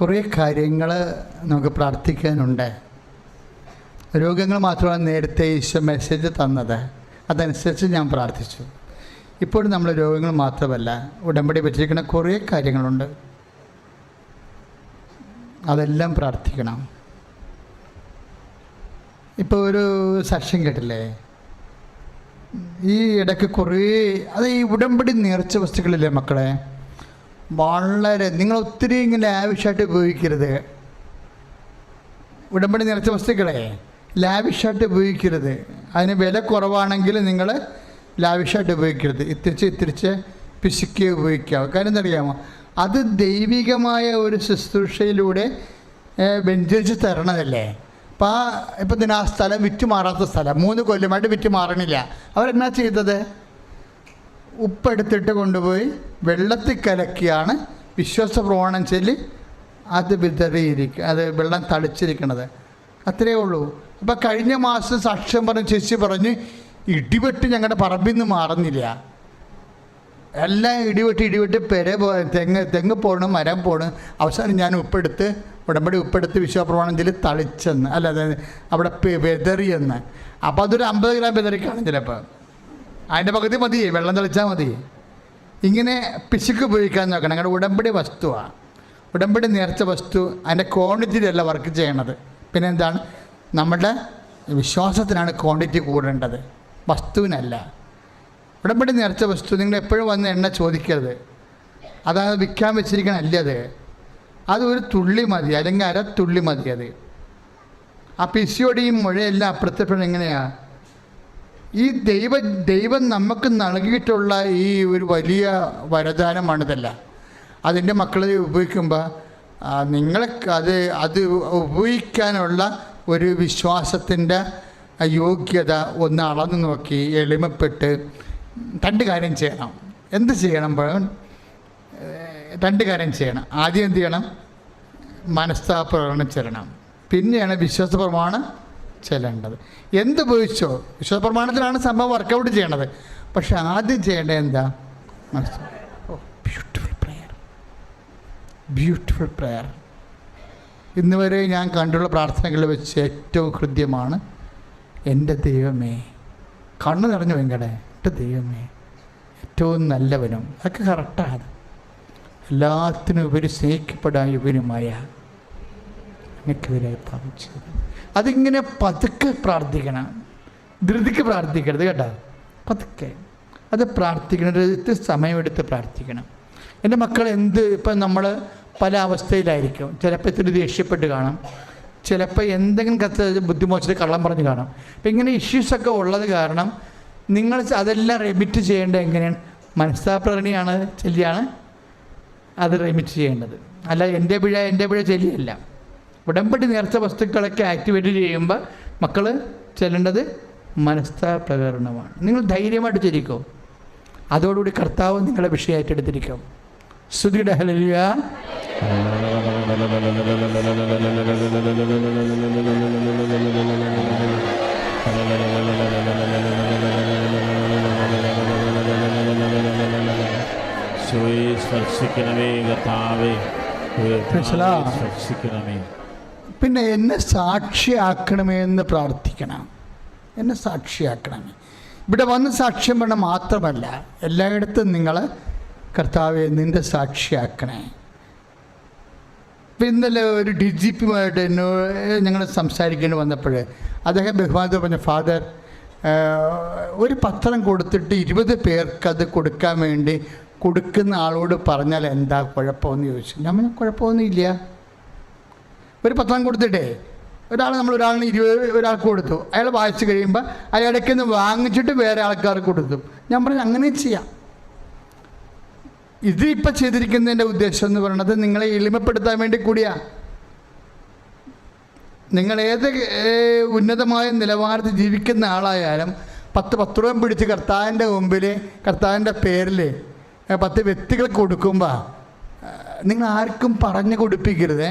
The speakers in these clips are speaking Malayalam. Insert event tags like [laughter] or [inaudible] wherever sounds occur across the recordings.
കുറേ കാര്യങ്ങൾ നമുക്ക് പ്രാർത്ഥിക്കാനുണ്ട്. രോഗങ്ങൾ മാത്രമാണ് നേരത്തെ ഈശോ മെസ്സേജ് തന്നത്. അതനുസരിച്ച് ഞാൻ പ്രാർത്ഥിച്ചു. ഇപ്പോഴും നമ്മൾ രോഗങ്ങൾ മാത്രമല്ല ഉടമ്പടി പറ്റിയിരിക്കുന്ന കുറേ കാര്യങ്ങളുണ്ട്. അതെല്ലാം പ്രാർത്ഥിക്കണം. ഇപ്പോൾ ഒരു സാക്ഷ്യം കേട്ടില്ലേ? ഈ ഇടയ്ക്ക് കുറേ അത് ഈ ഉടമ്പടി നേർച്ച വസ്തുക്കളില്ലേ മക്കളെ? വളരെ നിങ്ങൾ ഒത്തിരി ഇങ്ങനെ ലാവിഷായിട്ട് ഉപയോഗിക്കരുത്. ഉടമ്പടി നിറച്ച വസ്തുക്കളെ ലാവിഷായിട്ട് ഉപയോഗിക്കരുത്. അതിന് വില കുറവാണെങ്കിൽ നിങ്ങൾ ലാവിഷായിട്ട് ഉപയോഗിക്കരുത്. ഇത്തിരിച്ച് ഇത്തിരിച്ച് പിശുക്കി ഉപയോഗിക്കാവും. കാര്യം എന്തറിയാമോ അത് ദൈവികമായ ഒരു ശുശ്രൂഷയിലൂടെ വെഞ്ചരിച്ച് തരണതല്ലേ? അപ്പോൾ ആ ഇപ്പം തന്നെ ആ സ്ഥലം വിറ്റ് മാറാത്ത സ്ഥലം മൂന്ന് കൊല്ലമായിട്ട് വിറ്റ് മാറണില്ല അവരെന്നാ ചെയ്തത്? ഉപ്പെടുത്തിട്ട് കൊണ്ടുപോയി വെള്ളത്തിൽ കലക്കിയാണ് വിശ്വാസ പ്രമാണം ചൊല്ലി അത് വിതറിയിരിക്കുക അത് വെള്ളം തളിച്ചിരിക്കണത്. അത്രയേ ഉള്ളൂ. അപ്പോൾ കഴിഞ്ഞ മാസം സാക്ഷ്യം പറഞ്ഞ ചേച്ചി പറഞ്ഞ് ഇടിവെട്ട് ഞങ്ങളുടെ പറമ്പിൽ നിന്ന് മാറുന്നില്ല. എല്ലാം ഇടിവെട്ട് ഇടിവെട്ട് പെര പോ തെങ്ങ് തെങ്ങ് പോണ് മരം പോണ്. അവസാനം ഞാൻ ഉപ്പെടുത്ത് ഉടമ്പടി ഉപ്പെടുത്ത് വിശ്വപ്രമാണം ചൊല്ലി തളിച്ചെന്ന്. അല്ല അവിടെ വെതറിയെന്ന്. അപ്പോൾ അതൊരു അമ്പത് ഗ്രാം വെതറിക്കാണ് കാണും ചിലപ്പോൾ അതിന്റെ പകുതി മതി വെള്ളം തെളിച്ചാൽ മതി. ഇങ്ങനെ പിശുക്ക് ഉപയോഗിക്കാൻ നോക്കണം. ഞങ്ങളുടെ ഉടമ്പടി വസ്തുവാണ് ഉടമ്പടി നേർച്ച വസ്തു അതിന്റെ ക്വാണ്ടിറ്റിയിലല്ല വർക്ക് ചെയ്യണത്. പിന്നെ എന്താണ് നമ്മുടെ വിശ്വാസത്തിനാണ് ക്വാണ്ടിറ്റി കൂടേണ്ടത്. വസ്തുവിനല്ല. ഉടമ്പടി നേർച്ച വസ്തു നിങ്ങൾ എപ്പോഴും വന്ന് എണ്ണ ചോദിക്കരുത്. അതായത് വിൽക്കാൻ വെച്ചിരിക്കണ അല്ല അത് ഒരു തുള്ളി മതി അല്ലെങ്കിൽ അര തുള്ളി മതി അത്. ആ പിസിയോടെയും മുഴയെല്ലാം അപ്രത്യപ്പെടുന്നത് എങ്ങനെയാണ് ഈ ദൈവ ദൈവം നമുക്ക് നൽകിയിട്ടുള്ള ഈ ഒരു വലിയ വരദാനമാണിതല്ല അതിന്റെ മക്കളെ ഉപയോഗിക്കുമ്പോൾ നിങ്ങളെ അത് അത് ഉപയോഗിക്കാനുള്ള ഒരു വിശ്വാസത്തിന്റെ യോഗ്യത ഒന്ന് അളന്നു നോക്കി എളിമപ്പെട്ട് രണ്ട് കാര്യം ചെയ്യണം. എന്ത് ചെയ്യണം രണ്ട് കാര്യം ചെയ്യണം. ആദ്യം എന്ത് ചെയ്യണം? മനസ്താപ്രകടനം ചെല്ലണം. പിന്നെയാണ് വിശ്വാസ പ്രമാണം ചെല്ലേണ്ടത്. എന്ത് ഉപയോഗിച്ചോ? വിശ്വാസ പ്രമാണത്തിലാണ് സംഭവം വർക്കൗട്ട് ചെയ്യണത്. പക്ഷെ ആദ്യം ചെയ്യേണ്ടത് എന്താ? ബ്യൂട്ടിഫുൾ പ്രെയർ ബ്യൂട്ടിഫുൾ പ്രെയർ ഇന്ന് വരെ ഞാൻ കണ്ടുള്ള പ്രാർത്ഥനകളിൽ വെച്ച് ഏറ്റവും ഹൃദ്യമാണ് എന്റെ ദൈവമേ കണ്ണു നിറഞ്ഞു വെങ്കടേ എന്റെ ദൈവമേ ഏറ്റവും നല്ലവനും അതൊക്കെ കറക്റ്റാണ് എല്ലാത്തിനും ഉപരി സ്നേഹിക്കപ്പെടാൻ ഇവനുമായ എനിക്കെതിരായി പ്രാപിച്ചത് അതിങ്ങനെ പതുക്കെ പ്രാർത്ഥിക്കണം. ധൃതിക്ക് പ്രാർത്ഥിക്കരുത് കേട്ടോ. പതുക്കെ. അത് പ്രാർത്ഥിക്കണത് സമയമെടുത്ത് പ്രാർത്ഥിക്കണം. എന്റെ മക്കൾ എന്ത് ഇപ്പം നമ്മൾ പല അവസ്ഥയിലായിരിക്കും. ചിലപ്പോൾ ഇത്തിരി ദേഷ്യപ്പെട്ട് കാണാം. ചിലപ്പോൾ എന്തെങ്കിലും കത്ത് ബുദ്ധിമുട്ടിച്ച് കള്ളം പറഞ്ഞ് കാണാം. അപ്പം ഇങ്ങനെ ഇഷ്യൂസൊക്കെ ഉള്ളത് കാരണം നിങ്ങൾ അതെല്ലാം റെമിറ്റ് ചെയ്യേണ്ടത് എങ്ങനെയാണ്? മനസ്താപ്രകടനയാണ് ചെല്ലിയാണ് അത് റെമിറ്റ് ചെയ്യേണ്ടത്. അല്ല എന്റെ പിഴ എന്റെ പിഴ ചെല്ലിയല്ല. ഉടമ്പടി നേർച്ച വസ്തുക്കളൊക്കെ ആക്ടിവേറ്റ് ചെയ്യുമ്പോൾ മക്കൾ ചെല്ലേണ്ടത് മനസ്ഥ പ്രകരണമാണ് നിങ്ങൾ ധൈര്യമായിട്ട് ചിരിക്കും. അതോടുകൂടി കർത്താവ് നിങ്ങളെ വിഷയമായിട്ട് എടുത്തിരിക്കും ശ്രുതിയുടെ ഹലിയ സ്പർശിക്കണമേ കർത്താവേ? സ്പർശിക്കണമേ. പിന്നെ എന്നെ സാക്ഷിയാക്കണമേ എന്ന് പ്രാർത്ഥിക്കണം. എന്നെ സാക്ഷിയാക്കണമേ. ഇവിടെ വന്ന് സാക്ഷ്യം വേണം മാത്രമല്ല എല്ലായിടത്തും നിങ്ങൾ കർത്താവെ നിന്റെ സാക്ഷിയാക്കണേ. ഇപ്പം ഇന്നലെ ഒരു ഡി ജി പിയുമായിട്ട് എന്നോട് ഞങ്ങൾ സംസാരിക്കേണ്ടി വന്നപ്പോൾ അദ്ദേഹം ബഹുമാനത്തോടെ പറഞ്ഞു ഫാദർ ഒരു പത്രം കൊടുത്തിട്ട് ഇരുപത് പേർക്ക് അത് കൊടുക്കാൻ വേണ്ടി കൊടുക്കുന്ന ആളോട് പറഞ്ഞാൽ എന്താ കുഴപ്പമെന്ന് ചോദിച്ചു. ഞാൻ കുഴപ്പമൊന്നുമില്ല. ഒരു പത്രം കൊടുത്തിട്ടേ. ഒരാൾ നമ്മൾ ഒരാളിന് ഇരുപത് ഒരാൾക്ക് കൊടുത്തു. അയാൾ വായിച്ചു കഴിയുമ്പോൾ അയാളിടയ്ക്ക് നിന്ന് വാങ്ങിച്ചിട്ട് വേറെ ആൾക്കാർക്ക് കൊടുത്തു. ഞാൻ പറഞ്ഞു അങ്ങനെ ചെയ്യാം. ഇത് ഇപ്പം ചെയ്തിരിക്കുന്നതിന്റെ ഉദ്ദേശം എന്ന് പറയുന്നത് നിങ്ങളെ എളിമപ്പെടുത്താൻ വേണ്ടി കൂടിയാണ് നിങ്ങൾ ഏത് ഉന്നതമായ നിലവാരത്തിൽ ജീവിക്കുന്ന ആളായാലും പത്ത് പത്ത് രൂപ പിടിച്ച് കർത്താവിന്റെ മുമ്പിൽ കർത്താവിന്റെ പേരിൽ പത്ത് വ്യക്തികൾക്ക് കൊടുക്കുമ്പോൾ നിങ്ങൾ ആർക്കും പറഞ്ഞു കൊടുപ്പിക്കരുതേ.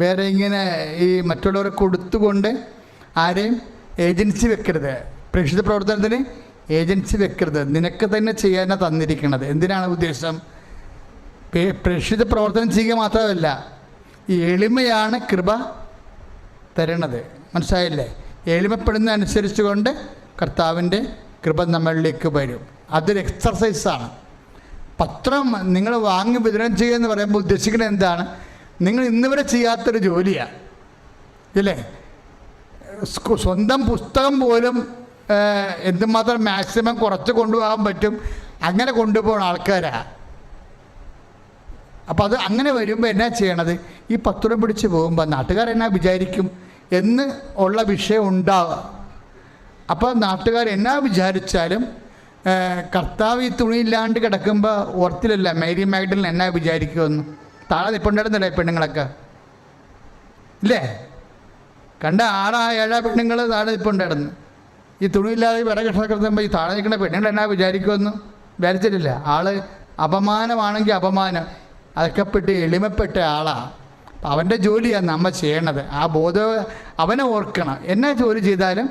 വേറെ ഇങ്ങനെ ഈ മറ്റുള്ളവരെ കൊടുത്തുകൊണ്ട് ആരെയും ഏജൻസി വെക്കരുത്. പ്രേക്ഷിത പ്രവർത്തനത്തിന് ഏജൻസി വെക്കരുത്. നിനക്ക് തന്നെ ചെയ്യാനാണ് തന്നിരിക്കുന്നത് എന്തിനാണ് ഉദ്ദേശം? പ്രേക്ഷിത പ്രവർത്തനം ചെയ്യുക മാത്രമല്ല എളിമയാണ് കൃപ തരണത്. മനസ്സിലായില്ലേ? എളിമപ്പെടുന്ന അനുസരിച്ച് കൊണ്ട് കർത്താവിന്റെ കൃപ നമ്മളിലേക്ക് വരും. അതൊരു എക്സർസൈസാണ് പത്രം നിങ്ങൾ വാങ്ങി വിതരണം ചെയ്യുക എന്ന് പറയുമ്പോൾ ഉദ്ദേശിക്കുന്നത് എന്താണ്? നിങ്ങൾ ഇന്ന് വരെ ചെയ്യാത്തൊരു ജോലിയാണ് ഇല്ലേ? സ്വന്തം പുസ്തകം പോലും എന്തുമാത്രം മാക്സിമം കുറച്ച് കൊണ്ടുപോകാൻ പറ്റും അങ്ങനെ കൊണ്ടുപോകുന്ന ആൾക്കാരാണ് അപ്പോൾ അത് അങ്ങനെ വരുമ്പോൾ എന്നാ ചെയ്യണത്? ഈ പത്രം പിടിച്ച് പോകുമ്പോൾ നാട്ടുകാരെന്നാ വിചാരിക്കും? എന്ന് ഉള്ള വിഷയം ഉണ്ടാവുക. അപ്പോൾ നാട്ടുകാർ എന്നാ വിചാരിച്ചാലും കർത്താവ് ഈ തുണിയില്ലാണ്ട് കിടക്കുമ്പോൾ ഓർത്തിലല്ല മേരി മാഗ്ഡലിൻ എന്നാ വിചാരിക്കുമെന്ന്. താഴെ നിൽപ്പുണ്ടായിരുന്നില്ലേ പെണ്ണുങ്ങളൊക്കെ? ഇല്ലേ? കണ്ട ആറാ ഏഴാ പെണ്ണുങ്ങൾ താഴെ നിൽപ്പുണ്ടായിരുന്നു ഈ തുണിയില്ലാതെ വിറകക്ഷ കിടത്തുമ്പോൾ ഈ താഴെ നിൽക്കുന്ന പെണ്ണുങ്ങൾ എന്നാ വിചാരിക്കുമെന്ന് വിചാരിച്ചിട്ടില്ല. ആൾ അപമാനമാണെങ്കിൽ അപമാനം. അതൊക്കെപ്പെട്ട് എളിമപ്പെട്ട ആളാണ് അവന്റെ ജോലിയാണ് നമ്മൾ ചെയ്യണത്. ആ ബോധം അവനെ ഓർക്കണം. എന്നാ ജോലി ചെയ്താലും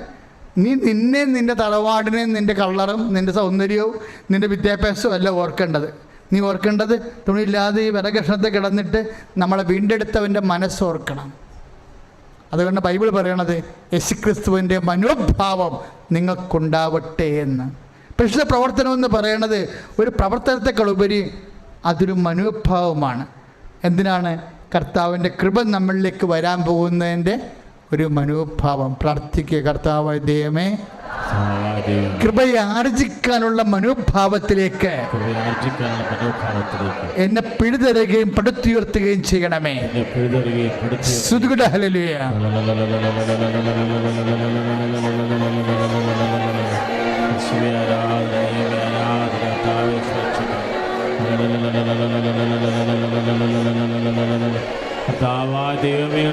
നീ നിന്നെ നിന്റെ തറവാടിനെയും നിന്റെ കളറും നിന്റെ സൗന്ദര്യവും നിന്റെ വിദ്യാഭ്യാസവും അല്ല ഓർക്കേണ്ടത്. നീ ഓർക്കേണ്ടത് തുണിയില്ലാതെ ഈ വരകഷ്ണത്തെ കിടന്നിട്ട് നമ്മളെ വീണ്ടെടുത്തവന്റെ മനസ്സോർക്കണം അതുകൊണ്ട് ബൈബിൾ പറയണത് യേശുക്രിസ്തുവിന്റെ മനോഭാവം നിങ്ങൾക്കുണ്ടാവട്ടെ എന്ന്. പരിശുദ്ധ പ്രവർത്തനം എന്ന് പറയണത് ഒരു പ്രവർത്തനത്തെക്കാൾ ഉപരി അതൊരു മനോഭാവമാണ്. എന്തിനാണ് കർത്താവിന്റെ കൃപ നമ്മളിലേക്ക് വരാൻ പോകുന്നതിന്റെ ഒരു മനോഭാവം പ്രാർത്ഥിക്കുക കർത്താവായ ദൈവമേ, കൃപയെ ആർജിക്കാനുള്ള മനോഭാവത്തിലേക്ക് കൃപയാർജിക്കാനുള്ള മനോഭാവത്തിലേക്ക് എന്നെ പിഴുതരുകയും പടുത്തുയർത്തുകയും ചെയ്യണമേ. പെടുത്തി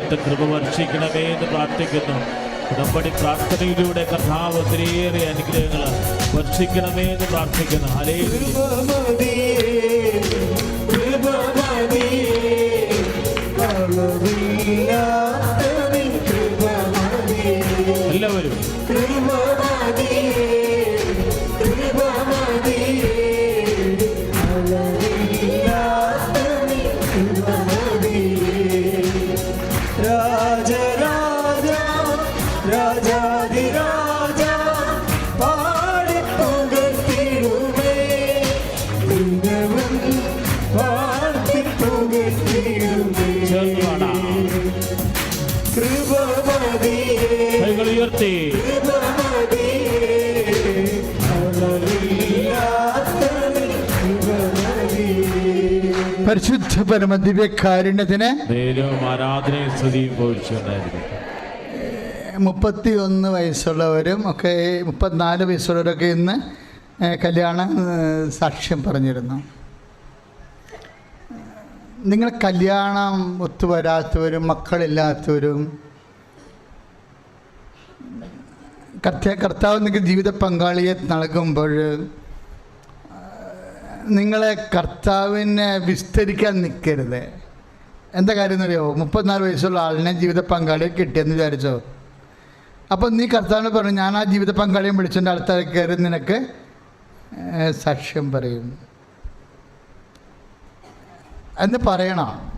ദൈവമേ കൃപ വർഷിക്കണമേ എന്ന് പ്രാർത്ഥിക്കുന്നു. ഉടമ്പടി പ്രാർത്ഥനയിലൂടെ കഥാവ് ഒത്തിരിയേറെ അനുഗ്രഹങ്ങൾ വർഷിക്കണമേ എന്ന് പ്രാർത്ഥിക്കുന്നു. ഹലേ അളവില്ലാത്തവൻ കൃപമതിയേ പരിശുദ്ധ പരമ ദിവ്യകാരുണ്യത്തിന് ആരാധനയും സ്തുതിയും മുപ്പത്തി ഒന്ന് വയസ്സുള്ളവരും ഒക്കെ മുപ്പത്തിനാല് വയസ്സുള്ളവരൊക്കെ ഇന്ന് കല്യാണ സാക്ഷ്യം പറഞ്ഞിരുന്നു. നിങ്ങൾ കല്യാണം ഒത്തുവരാത്തവരും മക്കളില്ലാത്തവരും കർത്ത കർത്താവ് നിങ്ങൾക്ക് ജീവിത പങ്കാളിയെ നൽകുമ്പോൾ നിങ്ങളെ കർത്താവിനെ വിസ്തരിക്കാൻ നിൽക്കരുത്. എന്താ കാര്യം എന്നറിയോ മുപ്പത്തിനാല് വയസ്സുള്ള ആളിനെ ജീവിത പങ്കാളിയെ കിട്ടിയെന്ന് വിചാരിച്ചോ? അപ്പോൾ നീ കർത്താവിനെ പറഞ്ഞു ഞാൻ ആ ജീവിത പങ്കാളിയെ വിളിച്ചതിന്റെ അടുത്ത കയറി നിനക്ക് സാക്ഷ്യം പറയും. എന്ന് പറയണം.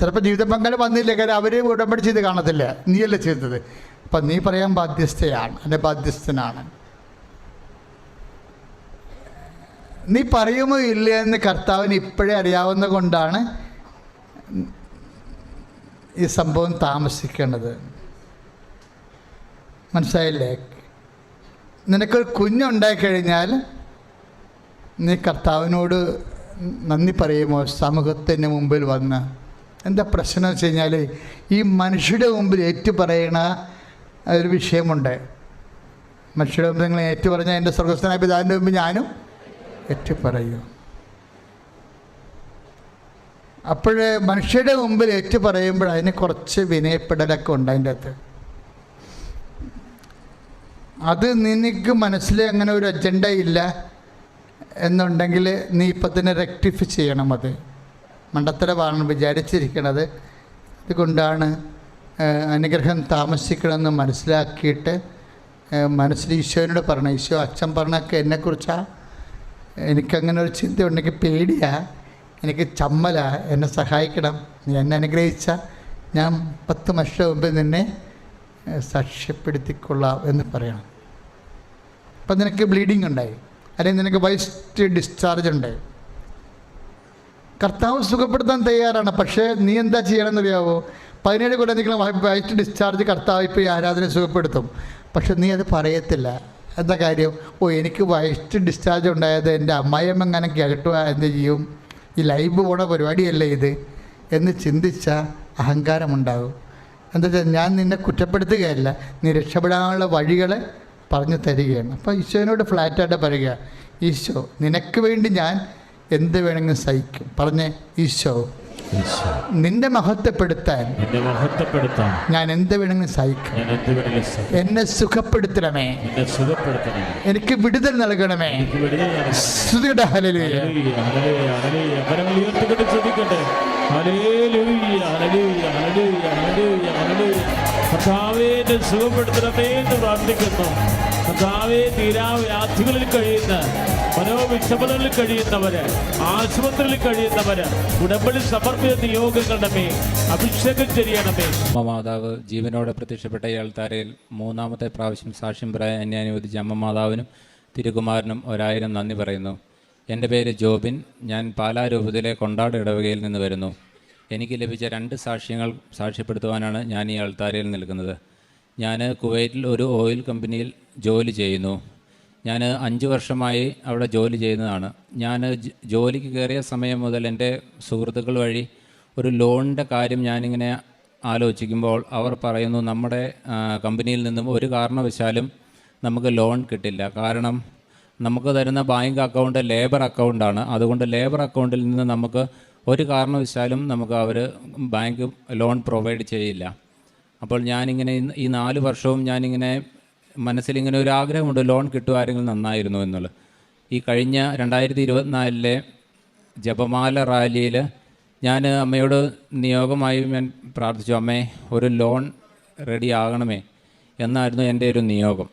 ചിലപ്പോൾ ജീവിത പങ്കാളി വന്നില്ല കാര്യം അവരെ ഉടമ്പടി ചെയ്ത് കാണത്തില്ല? നീയല്ലേ ചെയ്തത്? അപ്പം നീ പറയാൻ ബാധ്യസ്ഥയാണ് എന്റെ ബാധ്യസ്ഥനാണ്. നീ പറയുമോ ഇല്ല എന്ന് കർത്താവിന് ഇപ്പോഴേ അറിയാവുന്ന കൊണ്ടാണ് ഈ സംഭവം താമസിക്കേണ്ടത്. മനസ്സിലായില്ലേ? നിനക്കൊരു കുഞ്ഞുണ്ടായി കഴിഞ്ഞാൽ നീ കർത്താവിനോട് നന്ദി പറയുമോ? സമൂഹത്തിന് മുമ്പിൽ വന്ന്. എന്താ പ്രശ്നം വെച്ച് കഴിഞ്ഞാൽ ഈ മനുഷ്യരുടെ മുമ്പിൽ ഏറ്റു പറയണ ഒരു വിഷയമുണ്ട്. മനുഷ്യരുടെ മുമ്പിൽ നിങ്ങൾ ഏറ്റു പറഞ്ഞാൽ എന്റെ സ്വർഗസ്ഥനായ പിതാവിന്റെ മുമ്പ് ഞാനും ഏറ്റു പറയും അപ്പോൾ മനുഷ്യരുടെ മുമ്പിൽ ഏറ്റു പറയുമ്പോൾ അതിന് കുറച്ച് വിനയപ്പെടലൊക്കെ ഉണ്ട് അതിന്റെ അകത്ത്. അത് നിനക്ക് മനസ്സിൽ അങ്ങനെ ഒരു അജണ്ട ഇല്ല. എന്നുണ്ടെങ്കിൽ നീ ഇപ്പം തന്നെ റെക്ടിഫൈ ചെയ്യണം അത്. മണ്ടത്തരമാണ് വിചാരിച്ചിരിക്കണത്. അതുകൊണ്ടാണ് അനുഗ്രഹം താമസിക്കണമെന്ന് മനസ്സിലാക്കിയിട്ട് മനസ്സിൽ ഈശോനോട് പറഞ്ഞു ഈശോ അച്ഛൻ പറഞ്ഞൊക്കെ എന്നെക്കുറിച്ചാണ് എനിക്കങ്ങനെ ഒരു ചിന്ത ഉണ്ടെങ്കിൽ പേടിയാ. എനിക്ക് ചമ്മല എന്നെ സഹായിക്കണം. നീ എന്നെ അനുഗ്രഹിച്ച ഞാൻ പത്ത് വർഷം മുമ്പ് നിന്നെ സാക്ഷ്യപ്പെടുത്തിക്കൊള്ളാം എന്ന് പറയണം. അപ്പം നിനക്ക് ബ്ലീഡിങ് ഉണ്ടായി. അല്ലെങ്കിൽ നിനക്ക് വൈസ്റ്റ് ഡിസ്ചാർജ് ഉണ്ട്. കർത്താവ് സുഖപ്പെടുത്താൻ തയ്യാറാണ്. പക്ഷേ നീ എന്താ ചെയ്യണമെന്നറിയാവോ? പതിനേഴ് കൊല്ലം നിൽക്കുന്ന വൈറ്റ് ഡിസ്ചാർജ് കർത്താവ് ഇപ്പോൾ ആരാധന സുഖപ്പെടുത്തും. പക്ഷെ നീ അത് പറയത്തില്ല. എന്താ കാര്യം? ഓ എനിക്ക് വൈസ്റ്റ് ഡിസ്ചാർജ് ഉണ്ടായത് എന്റെ അമ്മായിയമ്മ എങ്ങനെ കേട്ടുക എന്ത് ചെയ്യും? ഈ ലൈവ് പോണ പരിപാടിയല്ലേ ഇത്? എന്ന് ചിന്തിച്ച അഹങ്കാരമുണ്ടാകും എന്താ വെച്ചാൽ ഞാൻ നിന്നെ കുറ്റപ്പെടുത്തുകയല്ല. നീ രക്ഷപ്പെടാനുള്ള വഴികൾ പറഞ്ഞു തരികയാണ്. അപ്പോൾ ഈശോനോട് ഫ്ലാറ്റായിട്ട് പറയുക ഈശോ നിനക്ക് വേണ്ടി ഞാൻ എന്ത് വേണമെങ്കിലും സഹിക്കും. പറഞ്ഞേ ഈശോ നിന്റെ മഹത്വപ്പെടുത്താൻ മഹത്വപ്പെടുത്താൻ ഞാൻ എന്ത് വേണമെങ്കിലും സഹിക്കും. എന്നെ സുഖപ്പെടുത്തണമേ. എനിക്ക് വിടുതൽ നൽകണമേ. ശ്രുതിയുടെ ഹല്ലേലൂയ. സുഖപ്പെടുത്തണമേ എന്ന് പ്രാർത്ഥിക്കുന്നു. കർത്താവെ തീരാവ്യാധികളിൽ കഴിയുന്ന മനോവിക്ഷമതകളിൽ കഴിയുന്നവര് ആശുപത്രിയിൽ കഴിയുന്നവര് ഉടമ്പടി സമർപ്പിത നിയോഗങ്ങളുടെ അഭിഷേകം ചെയ്യണമേ. അമ്മ മാതാവ് ജീവനോടെ പ്രത്യക്ഷപ്പെട്ട ഇയാൾ താരയിൽ മൂന്നാമത്തെ പ്രാവശ്യം സാക്ഷ്യം പറയാൻ എന്നെ അനുവദിച്ച അമ്മ മാതാവിനും തിരുകുമാരനും ഒരായിരം നന്ദി പറയുന്നു. എന്റെ പേര് ജോബിൻ. ഞാൻ പാലാ രൂപത്തിലെ കൊണ്ടാട് ഇടവകയിൽ നിന്ന് വരുന്നു. എനിക്ക് ലഭിച്ച രണ്ട് സാക്ഷ്യങ്ങൾ സാക്ഷ്യപ്പെടുത്തുവാനാണ് ഞാൻ ഈ അൾത്താരയിൽ നിൽക്കുന്നത്. ഞാൻ കുവൈറ്റിൽ ഒരു ഓയിൽ കമ്പനിയിൽ ജോലി ചെയ്യുന്നു. ഞാൻ അഞ്ച് വർഷമായി അവിടെ ജോലി ചെയ്യുന്നതാണ്. ഞാൻ ജോലിക്ക് കയറിയ സമയം മുതൽ എന്റെ സുഹൃത്തുക്കൾ വഴി ഒരു ലോണിന്റെ കാര്യം ഞാനിങ്ങനെ ആലോചിക്കുമ്പോൾ അവർ പറയുന്നു നമ്മുടെ കമ്പനിയിൽ നിന്നും ഒരു കാരണവശാലും നമുക്ക് ലോൺ കിട്ടില്ല. കാരണം നമുക്ക് തരുന്ന ബാങ്ക് അക്കൗണ്ട് ലേബർ അക്കൗണ്ടാണ്. അതുകൊണ്ട് ലേബർ അക്കൗണ്ടിൽ നിന്ന് നമുക്ക് ഒരു കാരണവശാലും നമുക്ക് അവർ ബാങ്ക് ലോൺ പ്രൊവൈഡ് ചെയ്യില്ല. അപ്പോൾ ഞാനിങ്ങനെ ഈ നാല് വർഷവും ഞാനിങ്ങനെ മനസ്സിലിങ്ങനെ ഒരു ആഗ്രഹമുണ്ട് ലോൺ കിട്ടുമായിരുന്നെങ്കിൽ നന്നായിരുന്നു എന്നുള്ളത്. ഈ കഴിഞ്ഞ രണ്ടായിരത്തി ഇരുപത്തിനാലിലെ ജപമാല റാലിയിൽ ഞാൻ അമ്മയോട് നിയോഗമായി ഞാൻ പ്രാർത്ഥിച്ചു അമ്മേ ഒരു ലോൺ റെഡി ആകണമേ എന്നായിരുന്നു എന്റെ ഒരു നിയോഗം.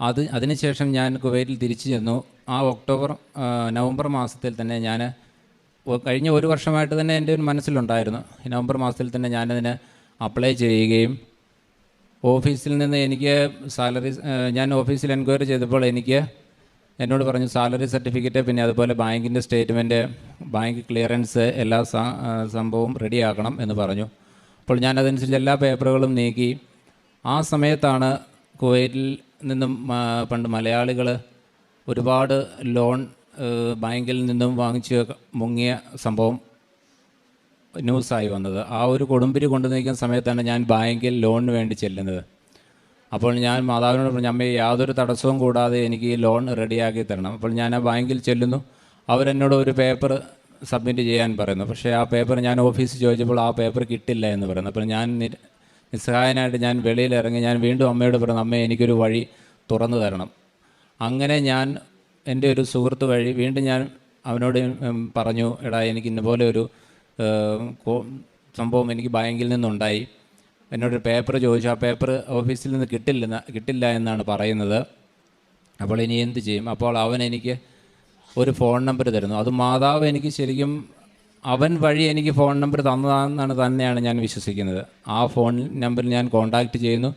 അത് അതിനുശേഷം ഞാൻ കുവൈറ്റിൽ തിരിച്ചു ചെന്നു. ആ ഒക്ടോബർ നവംബർ മാസത്തിൽ തന്നെ ഞാൻ കഴിഞ്ഞ ഒരു വർഷമായിട്ട് തന്നെ എന്റെ ഒരു മനസ്സിലുണ്ടായിരുന്നു. നവംബർ മാസത്തിൽ തന്നെ ഞാനതിന് അപ്ലൈ ചെയ്യുകയും ഓഫീസിൽ നിന്ന് എനിക്ക് സാലറി ഞാൻ ഓഫീസിൽ എൻക്വയറി ചെയ്തപ്പോൾ എനിക്ക് എന്നോട് പറഞ്ഞു സാലറി സർട്ടിഫിക്കറ്റ് പിന്നെ അതുപോലെ ബാങ്കിന്റെ സ്റ്റേറ്റ്മെന്റ് ബാങ്ക് ക്ലിയറൻസ് എല്ലാ സംഭവവും റെഡിയാക്കണം എന്ന് പറഞ്ഞു. അപ്പോൾ ഞാൻ അതനുസരിച്ച് എല്ലാ പേപ്പറുകളും നീക്കി. ആ സമയത്താണ് കുവൈറ്റിൽ നിന്നും പണ്ട് മലയാളികൾ ഒരുപാട് ലോൺ ബാങ്കിൽ നിന്നും വാങ്ങിച്ച് മുങ്ങിയ സംഭവം ന്യൂസായി വന്നത്. ആ ഒരു കൊടുമ്പിരി കൊണ്ടു നിൽക്കുന്ന സമയത്താണ് ഞാൻ ബാങ്കിൽ ലോണിന് വേണ്ടി ചെല്ലുന്നത്. അപ്പോൾ ഞാൻ മാതാവിനോട് പറഞ്ഞു അമ്മയെ യാതൊരു തടസ്സവും കൂടാതെ എനിക്ക് ഈ ലോൺ റെഡിയാക്കി തരണം. അപ്പോൾ ഞാൻ ആ ബാങ്കിൽ ചെല്ലുന്നു. അവരെന്നോട് ഒരു പേപ്പർ സബ്മിറ്റ് ചെയ്യാൻ പറയുന്നു. പക്ഷേ ആ പേപ്പർ ഞാൻ ഓഫീസിൽ ചോദിച്ചപ്പോൾ ആ പേപ്പർ കിട്ടില്ല എന്ന് പറയുന്നു. അപ്പോൾ ഞാൻ നിസ്സഹായനായിട്ട് ഞാൻ വെളിയിൽ ഇറങ്ങി ഞാൻ വീണ്ടും അമ്മയോട് പറഞ്ഞു അമ്മയെ എനിക്കൊരു വഴി തുറന്നു തരണം. അങ്ങനെ ഞാൻ എന്റെ ഒരു സുഹൃത്ത് വഴി വീണ്ടും ഞാൻ അവനോട് പറഞ്ഞു എടാ എനിക്ക് ഇന്നപോലെ ഒരു സംഭവം എനിക്ക് ബാങ്കിൽ നിന്നുണ്ടായി. എന്നോട് പേപ്പർ ചോദിച്ചു. ആ പേപ്പർ ഓഫീസിൽ നിന്ന് കിട്ടില്ല കിട്ടില്ല എന്നാണ് പറയുന്നത്. അപ്പോൾ ഇനി എന്ത് ചെയ്യും? അപ്പോൾ അവൻ എനിക്ക് ഒരു ഫോൺ നമ്പർ തരുന്നു. അത് മാതാവ് എനിക്ക് ശരിക്കും അവൻ വഴി എനിക്ക് ഫോൺ നമ്പർ തന്നതാണെന്നാണ് തന്നെയാണ് ഞാൻ വിശ്വസിക്കുന്നത്. ആ ഫോൺ നമ്പറിൽ ഞാൻ കോൺടാക്റ്റ് ചെയ്യുന്നു.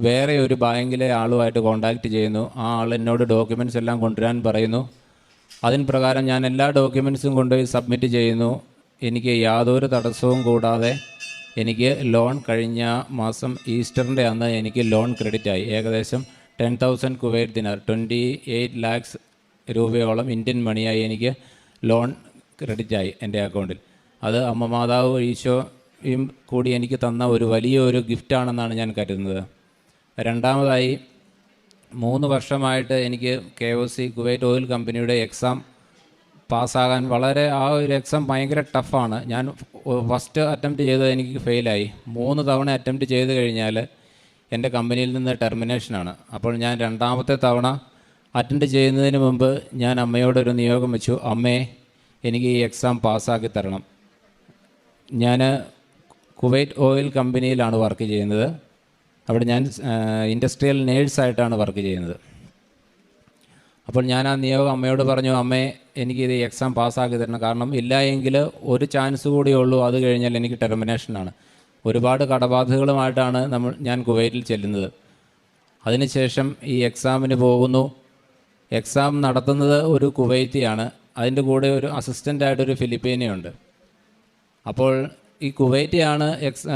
വേറെ ഒരു ബാങ്കിലെ ആളുമായിട്ട് കോൺടാക്റ്റ് ചെയ്യുന്നു. ആ ആൾ എന്നോട് ഡോക്യുമെന്റ്സ് എല്ലാം കൊണ്ടുവരാൻ പറയുന്നു. അതിന് പ്രകാരം ഞാൻ എല്ലാ ഡോക്യുമെന്റ്സും കൊണ്ടുപോയി സബ്മിറ്റ് ചെയ്യുന്നു. എനിക്ക് യാതൊരു തടസ്സവും കൂടാതെ എനിക്ക് ലോൺ കഴിഞ്ഞ മാസം ഈസ്റ്ററിന്റെ അന്ന് എനിക്ക് ലോൺ ക്രെഡിറ്റ് ആയി. ഏകദേശം ten thousand Kuwait dinar twenty eight lakhs രൂപയോളം ഇന്ത്യൻ മണിയായി എനിക്ക് ലോൺ ക്രെഡിറ്റ് ആയി എന്റെ അക്കൗണ്ടിൽ അത് അമ്മ മാതാവ് ഈശോയും കൂടി എനിക്ക് തന്ന ഒരു വലിയ ഒരു ഗിഫ്റ്റാണെന്നാണ് ഞാൻ കരുതുന്നത്. രണ്ടാമതായി മൂന്ന് വർഷമായിട്ട് എനിക്ക് K O C Kuwait oil കമ്പനിയുടെ എക്സാം പാസ്സാകാൻ വളരെ ആ ഒരു എക്സാം ഭയങ്കര ടഫാണ്. ഞാൻ ഫസ്റ്റ് അറ്റംപ്റ്റ് ചെയ്തത് എനിക്ക് ഫെയിലായി. മൂന്ന് തവണ അറ്റംപ്റ്റ് ചെയ്ത് കഴിഞ്ഞാൽ എന്റെ കമ്പനിയിൽ നിന്ന് ടെർമിനേഷനാണ്. അപ്പോൾ ഞാൻ രണ്ടാമത്തെ തവണ അറ്റൻഡ് ചെയ്യുന്നതിന് മുമ്പ് ഞാൻ അമ്മയോടൊരു നിയോഗം വെച്ചു അമ്മേ എനിക്ക് ഈ എക്സാം പാസ്സാക്കി തരണം. ഞാൻ കുവൈറ്റ് ഓയിൽ കമ്പനിയിലാണ് വർക്ക് ചെയ്യുന്നത്. അവിടെ ഞാൻ ഇൻഡസ്ട്രിയൽ നേഴ്സായിട്ടാണ് വർക്ക് ചെയ്യുന്നത്. അപ്പോൾ ഞാൻ ആ നിയോഗം അമ്മയോട് പറഞ്ഞു അമ്മേ എനിക്കിത് എക്സാം പാസ്സാക്കി തരണം. കാരണം ഇല്ല എങ്കിൽ ഒരു ചാൻസ് കൂടിയേ ഉള്ളൂ. അത് കഴിഞ്ഞാൽ എനിക്ക് ടെർമിനേഷനാണ് ഒരുപാട് കടബാധകളുമായിട്ടാണ് നമ്മൾ ഞാൻ കുവൈറ്റിൽ ചെല്ലുന്നത്. അതിനുശേഷം ഈ എക്സാമിന് പോകുന്നു. എക്സാം നടത്തുന്നത് ഒരു കുവൈത്തിയാണ്. അതിന്റെ കൂടെ ഒരു അസിസ്റ്റന്റായിട്ടൊരു ഫിലിപ്പീനയുണ്ട്. അപ്പോൾ ഈ കുവൈറ്റിയാണ് എക്സ്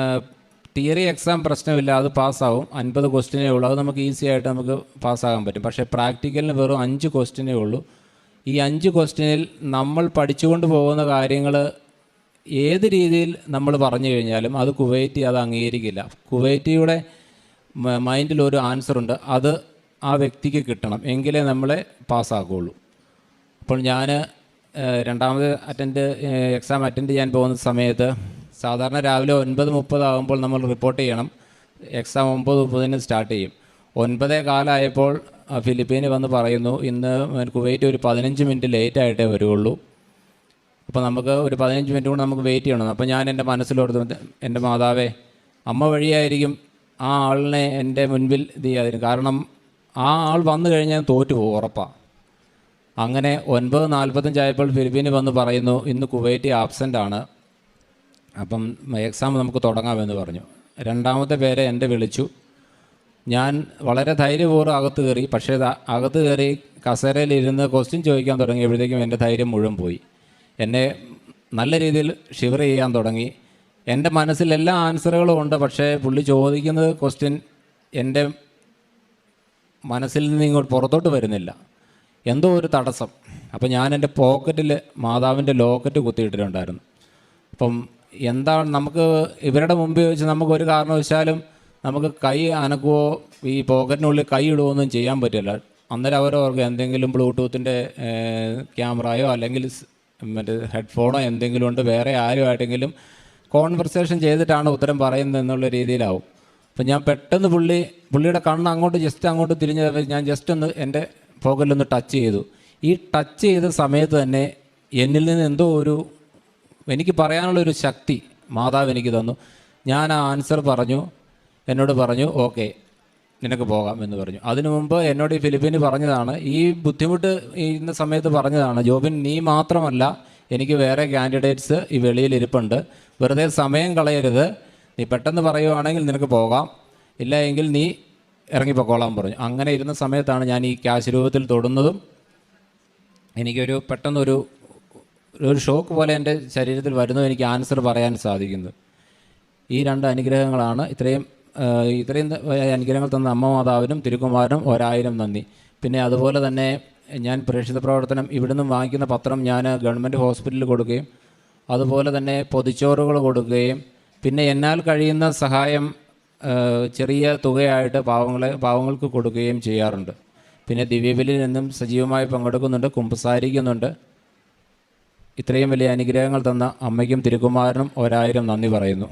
തിയറി എക്സാം പ്രശ്നമില്ല അത് പാസ്സാവും. അൻപത് ക്വസ്റ്റിനേ ഉള്ളൂ. അത് നമുക്ക് ഈസി ആയിട്ട് നമുക്ക് പാസ്സാകാൻ പറ്റും. പക്ഷേ പ്രാക്ടിക്കലിന് വെറും അഞ്ച് ക്വസ്റ്റിനേ ഉള്ളൂ. ഈ അഞ്ച് ക്വസ്റ്റിനിൽ നമ്മൾ പഠിച്ചുകൊണ്ട് പോകുന്ന കാര്യങ്ങൾ ഏത് രീതിയിൽ നമ്മൾ പറഞ്ഞു കഴിഞ്ഞാലും അത് കുവൈറ്റി അത് അംഗീകരിക്കില്ല. കുവൈറ്റിയുടെ മൈൻഡിൽ ഒരു ആൻസറുണ്ട് അത് ആ വ്യക്തിക്ക് കിട്ടണം. എങ്കിലേ നമ്മളെ പാസ്സാക്കുകയുള്ളൂ. അപ്പോൾ ഞാൻ രണ്ടാമത് അറ്റൻഡ് എക്സാം അറ്റൻഡ് ചെയ്യാൻ പോകുന്ന സമയത്ത് സാധാരണ രാവിലെ ഒൻപത് മുപ്പതാകുമ്പോൾ നമ്മൾ റിപ്പോർട്ട് ചെയ്യണം. എക്സാം ഒമ്പത് മുപ്പതിന് സ്റ്റാർട്ട് ചെയ്യും. ഒൻപതേ കാലമായപ്പോൾ ഫിലിപ്പീന് വന്ന് പറയുന്നു ഇന്ന് കുവൈറ്റ് ഒരു പതിനഞ്ച് മിനിറ്റ് ലേറ്റ് ആയിട്ടേ വരുള്ളൂ. അപ്പോൾ നമുക്ക് ഒരു പതിനഞ്ച് മിനിറ്റ് കൊണ്ട് നമുക്ക് വെയിറ്റ് ചെയ്യണം. അപ്പോൾ ഞാൻ എന്റെ മനസ്സിലോർത്ത് എന്റെ മാതാവേ അമ്മ വഴിയായിരിക്കും ആ ആളിനെ എന്റെ മുൻപിൽ ഇത് ചെയ്യാതിരുന്നു കാരണം ആ ആൾ വന്നു കഴിഞ്ഞാൽ തോറ്റു പോകും ഉറപ്പാണ് അങ്ങനെ ഒൻപത് നാൽപ്പത്തഞ്ചായപ്പോൾ ഫിലിപ്പീന് വന്ന് പറയുന്നു ഇന്ന് കുവൈറ്റ് ആബ്സെന്റ് ആണ്. അപ്പം എക്സാം നമുക്ക് തുടങ്ങാമെന്ന് പറഞ്ഞു. രണ്ടാമത്തെ പേരെ എന്റെ വിളിച്ചു. ഞാൻ വളരെ ധൈര്യപൂർവം അകത്ത് കയറി. പക്ഷേ അകത്ത് കയറി കസേരയിലിരുന്ന് ക്വസ്റ്റ്യൻ ചോദിക്കാൻ തുടങ്ങിയപ്പോഴത്തേക്കും എന്റെ ധൈര്യം മുഴുവൻ പോയി. എന്നെ നല്ല രീതിയിൽ ഷിവർ ചെയ്യാൻ തുടങ്ങി. എന്റെ മനസ്സിൽ എല്ലാ ആൻസറുകളും ഉണ്ട്. പക്ഷേ പുള്ളി ചോദിക്കുന്നത് ക്വസ്റ്റ്യൻ എന്റെ മനസ്സിൽ നിന്ന് ഇങ്ങോട്ട് പുറത്തോട്ട് വരുന്നില്ല. എന്തോ ഒരു തടസ്സം. അപ്പം ഞാൻ എന്റെ പോക്കറ്റിൽ മാതാവിന്റെ ലോക്കറ്റ് കുത്തിയിട്ടിട്ടുണ്ടായിരുന്നു. അപ്പം എന്താണ് നമുക്ക് ഇവരുടെ മുമ്പിൽ വെച്ച് നമുക്ക് ഒരു കാരണവശാലും നമുക്ക് കൈ അനക്കുവോ ഈ പോക്കറ്റിനുള്ളിൽ കൈ ഇടുവോ ഒന്നും ചെയ്യാൻ പറ്റില്ല. അന്നേരം അവരവർക്ക് എന്തെങ്കിലും ബ്ലൂടൂത്തിന്റെ ക്യാമറയോ അല്ലെങ്കിൽ മറ്റേ ഹെഡ്ഫോണോ എന്തെങ്കിലും ഉണ്ട് വേറെ ആരുമായിട്ടെങ്കിലും കോൺവെർസേഷൻ ചെയ്തിട്ടാണ് ഉത്തരം പറയുന്നത് എന്നുള്ള രീതിയിലാവും. അപ്പം ഞാൻ പെട്ടെന്ന് പുള്ളി പുള്ളിയുടെ കണ്ണ് അങ്ങോട്ട് ജസ്റ്റ് അങ്ങോട്ട് തിരിഞ്ഞ ഞാൻ ജസ്റ്റ് ഒന്ന് എന്റെ പോക്കറ്റിലൊന്ന് ടച്ച് ചെയ്തു. ഈ ടച്ച് ചെയ്ത സമയത്ത് തന്നെ എന്നിൽ നിന്ന് എന്തോ ഒരു എനിക്ക് പറയാനുള്ളൊരു ശക്തി മാതാവ് എനിക്ക് തന്നു. ഞാൻ ആ ആൻസർ പറഞ്ഞു. എന്നോട് പറഞ്ഞു ഓക്കെ നിനക്ക് പോകാം എന്ന് പറഞ്ഞു. അതിനു മുമ്പ് എന്നോട് ഈ ഫിലിപ്പീന് പറഞ്ഞതാണ് ഈ ബുദ്ധിമുട്ട് ഇന്ന സമയത്ത് പറഞ്ഞതാണ് ജോബിൻ നീ മാത്രമല്ല എനിക്ക് വേറെ കാൻഡിഡേറ്റ്സ് ഈ വെളിയിൽ ഇരിപ്പുണ്ട്. വെറുതെ സമയം കളയരുത്. നീ പെട്ടെന്ന് പറയുവാണെങ്കിൽ നിനക്ക് പോകാം. ഇല്ല എങ്കിൽ നീ ഇറങ്ങിപ്പോക്കോളാൻ പറഞ്ഞു. അങ്ങനെ ഇരുന്ന സമയത്താണ് ഞാൻ ഈ ക്യാഷ് രൂപത്തിൽ തൊടുന്നതും എനിക്കൊരു പെട്ടെന്നൊരു ഒരു ഷോക്ക് പോലെ എന്റെ ശരീരത്തിൽ വരുന്നു എനിക്ക് ആൻസർ പറയാൻ സാധിക്കുന്നത്. ഈ രണ്ട് അനുഗ്രഹങ്ങളാണ്. ഇത്രയും ഇത്രയും അനുഗ്രഹങ്ങൾ തന്ന അമ്മ മാതാവിനും തിരുക്കുമാരനും ഒരായിരം നന്ദി. പിന്നെ അതുപോലെ തന്നെ ഞാൻ പ്രേക്ഷിത പ്രവർത്തനം ഇവിടുന്ന് വാങ്ങിക്കുന്ന പത്രം ഞാൻ ഗവൺമെന്റ് ഹോസ്പിറ്റലിൽ കൊടുക്കുകയും അതുപോലെ തന്നെ പൊതിച്ചോറുകൾ കൊടുക്കുകയും പിന്നെ എന്നാൽ കഴിയുന്ന സഹായം ചെറിയ തുകയായിട്ട് പാവങ്ങളെ പാവങ്ങൾക്ക് കൊടുക്കുകയും ചെയ്യാറുണ്ട്. പിന്നെ ദിവ്യബലിൽ നിന്നും സജീവമായി പങ്കെടുക്കുന്നുണ്ട് കുമ്പസാരിക്കുന്നുണ്ട്. ഇത്രയും വലിയ അനുഗ്രഹങ്ങൾ തന്ന അമ്മയ്ക്കും തിരുകുമാരനും ഒരായിരം നന്ദി പറയുന്നു.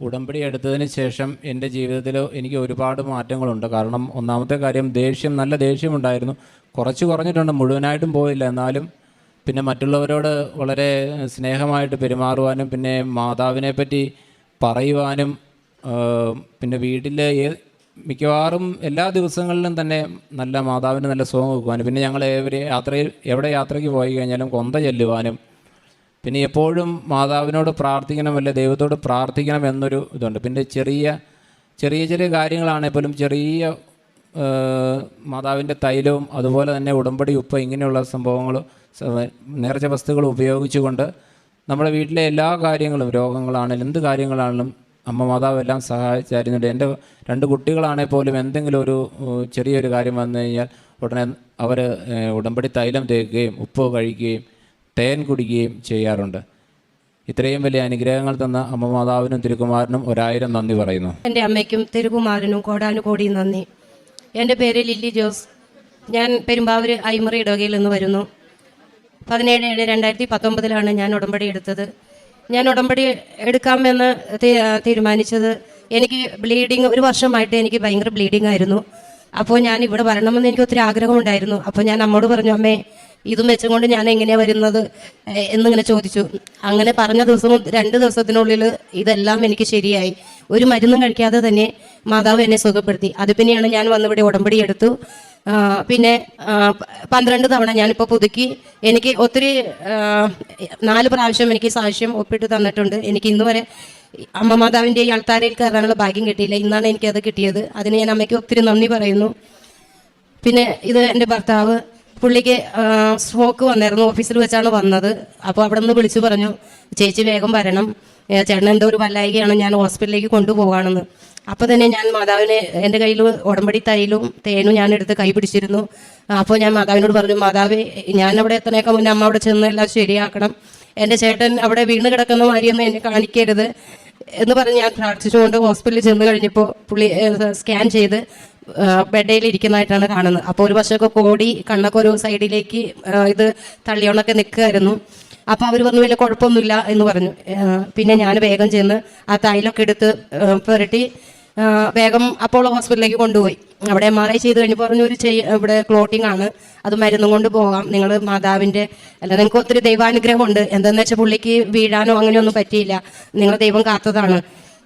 ഉടമ്പടി എടുത്തതിന് ശേഷം എന്റെ ജീവിതത്തിൽ എനിക്ക് ഒരുപാട് മാറ്റങ്ങളുണ്ട്. കാരണം ഒന്നാമത്തെ കാര്യം ദേഷ്യം നല്ല ദേഷ്യമുണ്ടായിരുന്നു. കുറച്ച് കുറഞ്ഞിട്ടുണ്ട് മുഴുവനായിട്ടും പോയില്ല. എന്നാലും പിന്നെ മറ്റുള്ളവരോട് വളരെ സ്നേഹമായിട്ട് പെരുമാറുവാനും പിന്നെ മാതാവിനെ പറ്റി പറയുവാനും പിന്നെ വീട്ടിലെ ഏ- മിക്കവാറും എല്ലാ ദിവസങ്ങളിലും തന്നെ നല്ല മാതാവിന് നല്ല സുഖം വെക്കുവാനും പിന്നെ ഞങ്ങൾ ഏവരെ യാത്രയിൽ എവിടെ യാത്രയ്ക്ക് പോയി കഴിഞ്ഞാലും കൊന്ത ചെല്ലുവാനും പിന്നെ എപ്പോഴും മാതാവിനോട് പ്രാർത്ഥിക്കണം അല്ലെ ദൈവത്തോട് പ്രാർത്ഥിക്കണം എന്നൊരു ഇതുണ്ട്. പിന്നെ ചെറിയ ചെറിയ ചെറിയ കാര്യങ്ങളാണെങ്കിൽ പോലും ചെറിയ മാതാവിന്റെ തൈലവും അതുപോലെ തന്നെ ഉടമ്പടി ഉപ്പ് ഇങ്ങനെയുള്ള സംഭവങ്ങൾ നേർച്ച വസ്തുക്കൾ ഉപയോഗിച്ചുകൊണ്ട് നമ്മുടെ വീട്ടിലെ എല്ലാ കാര്യങ്ങളും രോഗങ്ങളാണെങ്കിലും എന്ത് കാര്യങ്ങളാണെങ്കിലും അമ്മ മാതാവ് എല്ലാം സഹായിച്ചായിരുന്നുണ്ട് എന്റെ രണ്ട് കുട്ടികളാണെ പോലും എന്തെങ്കിലും ഒരു ചെറിയൊരു കാര്യം വന്നു കഴിഞ്ഞാൽ ഉടനെ അവർ ഉടമ്പടി തൈലം തേക്കുകയും ഉപ്പ് കഴിക്കുകയും തേൻ കുടിക്കുകയും ചെയ്യാറുണ്ട്. ഇത്രയും വലിയ അനുഗ്രഹങ്ങൾ തന്ന അമ്മ മാതാവിനും തിരുകുമാരനും ഒരായിരം നന്ദി പറയുന്നു. എന്റെ അമ്മയ്ക്കും തിരുകുമാരനും കോടാനുകോടി നന്ദി. എന്റെ പേര് ലില്ലി ജോസ്. ഞാൻ പെരുമ്പാവൂർ ഐമറി ഇടവകയിൽ നിന്ന് വരുന്നു. പതിനേഴ് ഏഴ് രണ്ടായിരത്തി പത്തൊമ്പതിലാണ് ഞാൻ ഉടമ്പടി എടുത്തത്. ഞാൻ ഉടമ്പടി എടുക്കാമെന്ന് തീരുമാനിച്ചത്. എനിക്ക് ബ്ലീഡിങ് ഒരു വർഷമായിട്ട് എനിക്ക് ഭയങ്കര ബ്ലീഡിങ് ആയിരുന്നു. അപ്പോൾ ഞാൻ ഇവിടെ വരണമെന്ന് എനിക്ക് ഒത്തിരി ആഗ്രഹമുണ്ടായിരുന്നു. അപ്പോൾ ഞാൻ അമ്മോട് പറഞ്ഞു അമ്മേ ഇതും വെച്ചുകൊണ്ട് ഞാൻ എങ്ങനെയാണ് വരുന്നത്? എന്നിങ്ങനെ ചോദിച്ചു. അങ്ങനെ പറഞ്ഞ ദിവസം രണ്ട് ദിവസത്തിനുള്ളിൽ ഇതെല്ലാം എനിക്ക് ശരിയായി. ഒരു മരുന്നും കഴിക്കാതെ തന്നെ മാതാവ് എന്നെ സുഖപ്പെടുത്തി. അത് പിന്നെയാണ് ഞാൻ വന്നിവിടെ ഉടമ്പടി എടുത്തു. പിന്നെ പന്ത്രണ്ട് തവണ ഞാനിപ്പോൾ പുതുക്കി. എനിക്ക് ഒത്തിരി നാല് പ്രാവശ്യം എനിക്ക് സാക്ഷ്യം ഒപ്പിട്ട് തന്നിട്ടുണ്ട്. എനിക്ക് ഇന്ന് വരെ അമ്മ മാതാവിന്റെ ഈ അൾത്താരയിൽ കയറാനുള്ള ഭാഗ്യം കിട്ടിയില്ല. ഇന്നാണ് എനിക്കത് കിട്ടിയത്. അതിന് ഞാൻ അമ്മയ്ക്ക് ഒത്തിരി നന്ദി പറയുന്നു. പിന്നെ ഇത് എന്റെ ഭർത്താവ് പുള്ളിക്ക് സ്ട്രോക്ക് വന്നായിരുന്നു. ഓഫീസിൽ വെച്ചാണ് വന്നത്. അപ്പോൾ അവിടെ നിന്ന് വിളിച്ചു പറഞ്ഞു ചേച്ചി വേഗം വരണം. ചേട്ടൻ എന്തോ ഒരു വല്ലായികയാണ്. ഞാൻ ഹോസ്പിറ്റലിലേക്ക് കൊണ്ടുപോകാണെന്ന് അപ്പോൾ തന്നെ ഞാൻ മാതാവിനെ എന്റെ കയ്യിൽ ഉടമ്പടി തൈലും തേനും ഞാൻ എടുത്ത് കൈ പിടിച്ചിരുന്നു. അപ്പോൾ ഞാൻ മാതാവിനോട് പറഞ്ഞു മാതാവ് ഞാൻ അവിടെ എത്തണേക്കാൾ മുന്നേ അമ്മ അവിടെ ചെന്ന് എല്ലാം ശരിയാക്കണം. എന്റെ ചേട്ടൻ അവിടെ വീണ് കിടക്കുന്ന മാതിരിയൊന്നും എന്നെ കാണിക്കരുത്. എന്ന് പറഞ്ഞ് ഞാൻ പ്രാർത്ഥിച്ചുകൊണ്ട് ഹോസ്പിറ്റലിൽ ചെന്ന് കഴിഞ്ഞപ്പോൾ പുള്ളി സ്കാൻ ചെയ്ത് ബെഡയിൽ ഇരിക്കുന്നതായിട്ടാണ് കാണുന്നത്. അപ്പോൾ ഒരു വശമൊക്കെ കോടി കണ്ണൊക്കെ ഒരു സൈഡിലേക്ക് ഇത് തള്ളിയോണൊക്കെ നിൽക്കുമായിരുന്നു അപ്പോൾ അവർ പറഞ്ഞു വലിയ കുഴപ്പമൊന്നുമില്ല എന്ന് പറഞ്ഞു. പിന്നെ ഞാൻ വേഗം ചെന്ന് ആ തൈലൊക്കെ എടുത്ത് പുരട്ടി വേഗം അപ്പോളോ ഹോസ്പിറ്റലിലേക്ക് കൊണ്ടുപോയി. അവിടെ എം ആർ ഐ ചെയ്ത് കഴിഞ്ഞ് പറഞ്ഞു ഒരു ചെയ് ഇവിടെ ക്ലോട്ടിംഗ് ആണ്. അത് മരുന്നും കൊണ്ട് പോകാം. നിങ്ങൾ മാതാവിന്റെ അല്ല നിങ്ങൾക്ക് ഒത്തിരി ദൈവാനുഗ്രഹമുണ്ട്. എന്താണെന്ന് വെച്ചാൽ പുള്ളിക്ക് വീഴാനോ അങ്ങനെയൊന്നും പറ്റിയില്ല. നിങ്ങൾ ദൈവം കാത്തതാണ്.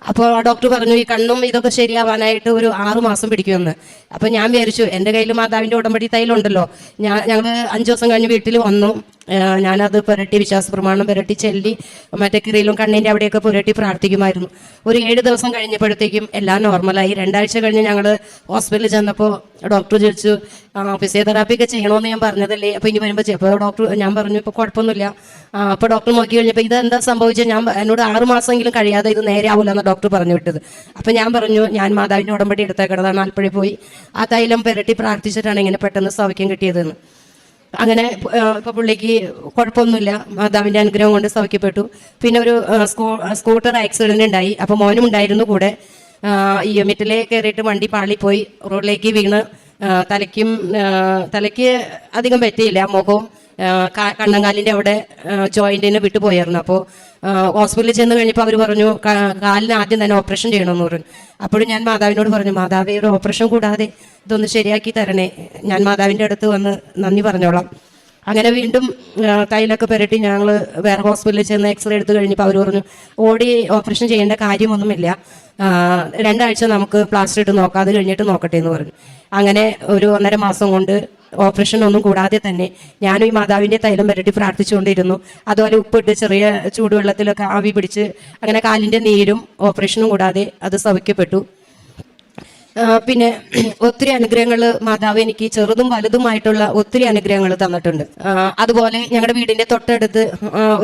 അപ്പോൾ ആ ഡോക്ടർ പറഞ്ഞു ഈ കണ്ണും ഇതൊക്കെ ശരിയാവാനായിട്ട് ഒരു ആറു മാസം പിടിക്കുമെന്ന്. അപ്പോൾ ഞാൻ വിചാരിച്ചു എന്റെ കയ്യിൽ മാതാവിന്റെ ഉടമ്പടി തൈലുണ്ടല്ലോ ഞാൻ ഞങ്ങൾ അഞ്ച് ദിവസം കഴിഞ്ഞ് വീട്ടിൽ വന്നു. ഞാനത് പുരട്ടി വിശ്വാസ പ്രമാണം പുരട്ടി ചെല്ലി മറ്റേ കിറിയിലും കണ്ണിന്റെ അവിടെയൊക്കെ പുരട്ടി പ്രാർത്ഥിക്കുമായിരുന്നു. ഒരു ഏഴ് ദിവസം കഴിഞ്ഞപ്പോഴത്തേക്കും എല്ലാം നോർമലായി. രണ്ടാഴ്ച കഴിഞ്ഞ് ഞങ്ങൾ ഹോസ്പിറ്റലിൽ ചെന്നപ്പോൾ ഡോക്ടർ ചോദിച്ചു ഫിസിയോതെറാപ്പി ഒക്കെ ചെയ്യണമെന്ന് ഞാൻ പറഞ്ഞതല്ലേ? അപ്പോൾ ഇനി വരുമ്പോൾ അപ്പോൾ ഡോക്ടർ ഞാൻ പറഞ്ഞു ഇപ്പോൾ കുഴപ്പമൊന്നുമില്ല. അപ്പോൾ ഡോക്ടർ നോക്കി കഴിഞ്ഞപ്പോൾ ഇതെന്താ സംഭവിച്ചത്? ഞാൻ എന്നോട് ആറ് മാസമെങ്കിലും കഴിയാതെ ഇത് നേരെ ആവില്ല എന്ന് ഡോക്ടർ പറഞ്ഞു വിട്ടത്. അപ്പോൾ ഞാൻ പറഞ്ഞു ഞാൻ മാതാവിന്റെ ഉടമ്പടി എടുത്തേക്കണതാണ്. ആൽപ്പഴി പോയി ആ തൈലം പുരട്ടി പ്രാർത്ഥിച്ചിട്ടാണ് ഇങ്ങനെ പെട്ടെന്ന് സൗഖ്യം കിട്ടിയതെന്ന്. അങ്ങനെ ഇപ്പൊ പുള്ളിക്ക് കുഴപ്പമൊന്നുമില്ല. മാതാവിന്റെ അനുഗ്രഹം കൊണ്ട് സൗഖ്യപ്പെട്ടു. പിന്നെ ഒരു സ്കൂ സ്കൂട്ടർ ആക്സിഡന്റ് ഉണ്ടായി. അപ്പൊ മോനും ഉണ്ടായിരുന്നു കൂടെ. ഈ മിറ്റിലെ കയറിയിട്ട് വണ്ടി പാളിപ്പോയി. റോഡിലേക്ക് വീണ് തലയ്ക്കും തലയ്ക്ക് അധികം പറ്റിയില്ല. മുഖവും കണ്ണങ്കാലിന്റെ അവിടെ ജോയിന്റിന് വിട്ടുപോയായിരുന്നു. അപ്പോൾ ഹോസ്പിറ്റലിൽ ചെന്ന് കഴിഞ്ഞപ്പോൾ അവർ പറഞ്ഞു "കാ- കാലിന് ആദ്യം തന്നെ ഓപ്പറേഷൻ ചെയ്യണമെന്ന് പറഞ്ഞു. അപ്പോഴും ഞാൻ മാതാവിനോട് പറഞ്ഞു മാതാവേ ഒരു ഓപ്പറേഷൻ കൂടാതെ ഇതൊന്ന് ശരിയാക്കി തരണേ. ഞാൻ മാതാവിന്റെ അടുത്ത് വന്ന് നന്ദി പറഞ്ഞോളാം. അങ്ങനെ വീണ്ടും തൈലൊക്കെ പുരട്ടി ഞങ്ങൾ വേറെ ഹോസ്പിറ്റലിൽ ചെന്ന് എക്സ്റേ എടുത്ത് കഴിഞ്ഞപ്പോൾ അവർ പറഞ്ഞു ഓടി ഓപ്പറേഷൻ ചെയ്യേണ്ട കാര്യമൊന്നുമില്ല. രണ്ടാഴ്ച നമുക്ക് പ്ലാസ്റ്റർ ഇട്ട് നോക്കാം അത് കഴിഞ്ഞിട്ട് നോക്കട്ടെ എന്ന് പറഞ്ഞു. അങ്ങനെ ഒരു ഒന്നര മാസം കൊണ്ട് ഓപ്പറേഷൻ ഒന്നും കൂടാതെ തന്നെ ഞാനും ഈ മാതാവിന്റെ തൈലം പുരട്ടി പ്രാർത്ഥിച്ചുകൊണ്ടിരുന്നു. അതുപോലെ ഉപ്പിട്ട് ചെറിയ ചൂടുവെള്ളത്തിലൊക്കെ ആവി പിടിച്ച് അങ്ങനെ കാലിന്റെ നീരും ഓപ്പറേഷനും കൂടാതെ അത് സൗഖ്യപ്പെട്ടു. ആ, പിന്നെ [clears throat] ഒത്തിരി അനുഗ്രഹങ്ങൾ മാതാവ് എനിക്ക് ചെറുതും വലുതുമായിട്ടുള്ള ഒത്തിരി അനുഗ്രഹങ്ങൾ തന്നിട്ടുണ്ട്. അതുപോലെ ഞങ്ങളുടെ വീടിന്റെ തൊട്ടടുത്ത്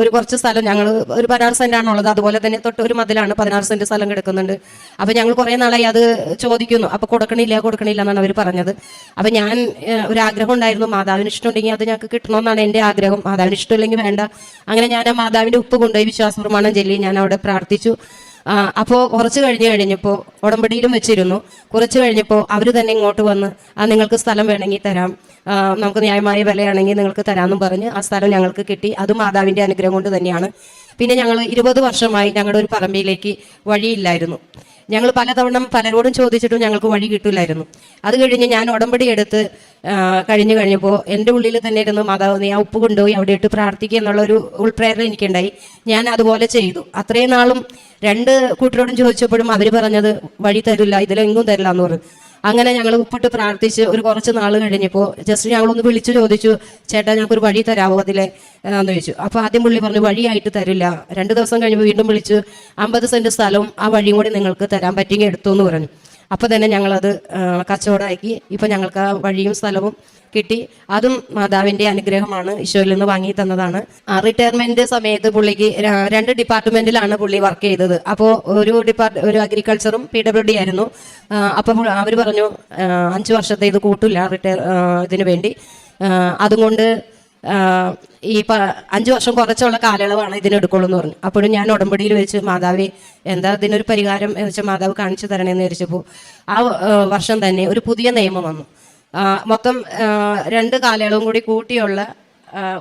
ഒരു കുറച്ച് സ്ഥലം ഞങ്ങൾ ഒരു പതിനാറ് സെന്റാണുള്ളത് അതുപോലെ തന്നെ തൊട്ട് ഒരു മതിലാണ് പതിനാറ് സെന്റ് സ്ഥലം കിടക്കുന്നുണ്ട്. അപ്പൊ ഞങ്ങൾ കുറെ നാളായി അത് ചോദിക്കുന്നു. അപ്പൊ കൊടുക്കണില്ല കൊടുക്കണില്ല എന്നാണ് അവർ പറഞ്ഞത്. അപ്പൊ ഞാൻ ഒരു ആഗ്രഹം ഉണ്ടായിരുന്നു. മാതാവിന് ഇഷ്ടമുണ്ടെങ്കിൽ അത് ഞങ്ങൾക്ക് കിട്ടണമെന്നാണ് എന്റെ ആഗ്രഹം. മാതാവിന് ഇഷ്ടമില്ലെങ്കിൽ വേണ്ട. അങ്ങനെ ഞാൻ ആ മാതാവിന്റെ ഉപ്പ് കൊണ്ടുപോയി വിശ്വാസ പ്രമാണം ചൊല്ലി ഞാൻ അവിടെ പ്രാർത്ഥിച്ചു. അപ്പോൾ കുറച്ച് കഴിഞ്ഞ് കഴിഞ്ഞപ്പോൾ ഉടമ്പടിയിലും വെച്ചിരുന്നു. കുറച്ച് കഴിഞ്ഞപ്പോൾ അവർ തന്നെ ഇങ്ങോട്ട് വന്ന് ആ നിങ്ങൾക്ക് സ്ഥലം വേണമെങ്കിൽ തരാം. നമുക്ക് ന്യായമായ വിലയാണെങ്കിൽ നിങ്ങൾക്ക് തരാമെന്നും പറഞ്ഞ് ആ സ്ഥലം ഞങ്ങൾക്ക് കിട്ടി. അത് മാതാവിന്റെ അനുഗ്രഹം കൊണ്ട് തന്നെയാണ്. പിന്നെ ഞങ്ങൾ ഇരുപത് വർഷമായി ഞങ്ങളുടെ ഒരു പറമ്പിലേക്ക് വഴിയില്ലായിരുന്നു. ഞങ്ങൾ പലതവണ പലരോടും ചോദിച്ചിട്ടും ഞങ്ങൾക്ക് വഴി കിട്ടില്ലായിരുന്നു. അത് കഴിഞ്ഞ് ഞാൻ ഉടമ്പടി എടുത്ത് കഴിഞ്ഞു കഴിഞ്ഞപ്പോൾ എന്റെ ഉള്ളിൽ തന്നെ ഇരുന്ന് മാതാവ് നീ ആ ഉപ്പ് കൊണ്ടുപോയി അവിടെ ഇട്ട് പ്രാർത്ഥിക്കുക എന്നുള്ള ഒരു ഉൾപ്രേരണ എനിക്കുണ്ടായി. ഞാൻ അതുപോലെ ചെയ്തു. അത്രയും നാളും രണ്ട് കൂട്ടരോടും ചോദിച്ചപ്പോഴും അവർ പറഞ്ഞത് വഴി തരില്ല ഇതിലെങ്ങും തരില്ല എന്ന് പറഞ്ഞു. അങ്ങനെ ഞങ്ങൾ ഉപ്പിട്ട് പ്രാർത്ഥിച്ച് ഒരു കുറച്ച് നാൾ കഴിഞ്ഞപ്പോൾ ജസ്റ്റ് ഞങ്ങളൊന്ന് വിളിച്ചു ചോദിച്ചു ചേട്ടാ ഞങ്ങൾക്കൊരു വഴി തരാമോ അതിലെ? എന്ന് ചോദിച്ചു. അപ്പോൾ ആദ്യം പുള്ളി പറഞ്ഞു വഴിയായിട്ട് തരില്ല. രണ്ട് ദിവസം കഴിഞ്ഞപ്പോൾ വീണ്ടും വിളിച്ചു അമ്പത് സെന്റ് സ്ഥലവും ആ വഴിയും കൂടി നിങ്ങൾക്ക് തരാൻ പറ്റിയെങ്കിൽ എടുത്തു എന്ന് പറഞ്ഞു. അപ്പോൾ തന്നെ ഞങ്ങളത് കച്ചവടമാക്കി. ഇപ്പൊ ഞങ്ങൾക്ക് ആ വഴിയും സ്ഥലവും കിട്ടി. അതും മാതാവിന്റെ അനുഗ്രഹമാണ്. ഈശോയിൽ നിന്ന് വാങ്ങി തന്നതാണ്. റിട്ടയർമെന്റ് സമയത്ത് പുള്ളിക്ക് രണ്ട് ഡിപ്പാർട്ട്മെന്റിലാണ് പുള്ളി വർക്ക് ചെയ്തത്. അപ്പോൾ ഒരു ഡിപ്പാർട്ട് ഒരു അഗ്രികൾച്ചറും പി ഡബ്ല്യു ഡി ആയിരുന്നു. അപ്പോൾ അവർ പറഞ്ഞു അഞ്ചു വർഷത്തെ ഇത് കൂട്ടില്ല റിട്ടയർ ഇതിനു വേണ്ടി. അതുകൊണ്ട് ഈ അഞ്ച് വർഷം കുറച്ചുള്ള കാലയളവാണ് ഇതിനെടുക്കുള്ളൂ എന്ന് പറഞ്ഞു. അപ്പോഴും ഞാൻ ഉടമ്പടിയിൽ വെച്ച് മാതാവി എന്താ ഇതിനൊരു പരിഹാരം? എന്ന് വെച്ചാൽ മാതാവ് കാണിച്ചു തരണേന്ന് വിചാരിച്ചപ്പോൾ ആ വർഷം തന്നെ ഒരു പുതിയ നിയമം വന്നു. മൊത്തം രണ്ട് കാലയളവും കൂടി കൂട്ടിയുള്ള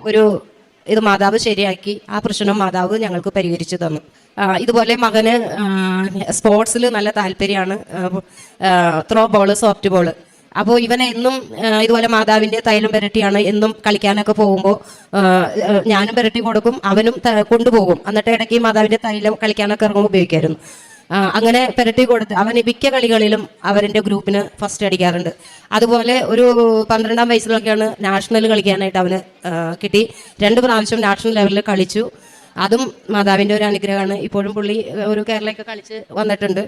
ഒരു ഇത് മാതാവ് ശരിയാക്കി ആ പ്രശ്നം മാതാവ് ഞങ്ങൾക്ക് പരിഹരിച്ചു തന്നു. ഇതുപോലെ മകന് സ്പോർട്സിൽ നല്ല താല്പര്യമാണ് ത്രോ ബോൾ സോഫ്റ്റ് ബോൾ അപ്പോൾ ഇവനെ എന്നും ഇതുപോലെ മാതാവിന്റെ തൈലം പുരട്ടിയാണ് എന്നും കളിക്കാനൊക്കെ പോകുമ്പോൾ ഞാനും പുരട്ടി കൊടുക്കും അവനും കൊണ്ടുപോകും. എന്നിട്ട് ഇടയ്ക്ക് മാതാവിന്റെ തൈലം കളിക്കാനൊക്കെ ഇറങ്ങുമ്പോൾ ഉപയോഗിക്കായിരുന്നു. അങ്ങനെ പെരട്ടി കൊടുത്ത് അവന് മിക്ക കളികളിലും അവരിന്റെ ഗ്രൂപ്പിന് ഫസ്റ്റ് അടിക്കാറുണ്ട്. അതുപോലെ ഒരു പന്ത്രണ്ടാം വയസ്സിലൊക്കെയാണ് നാഷണൽ കളിക്കാനായിട്ട് അവന് കിട്ടി. രണ്ട് പ്രാവശ്യം നാഷണൽ ലെവലിൽ കളിച്ചു. അതും മാതാവിന്റെ ഒരു അനുഗ്രഹമാണ്. ഇപ്പോഴും പുള്ളി ഒരു കേരളയൊക്കെ കളിച്ച് വന്നിട്ടുണ്ട്.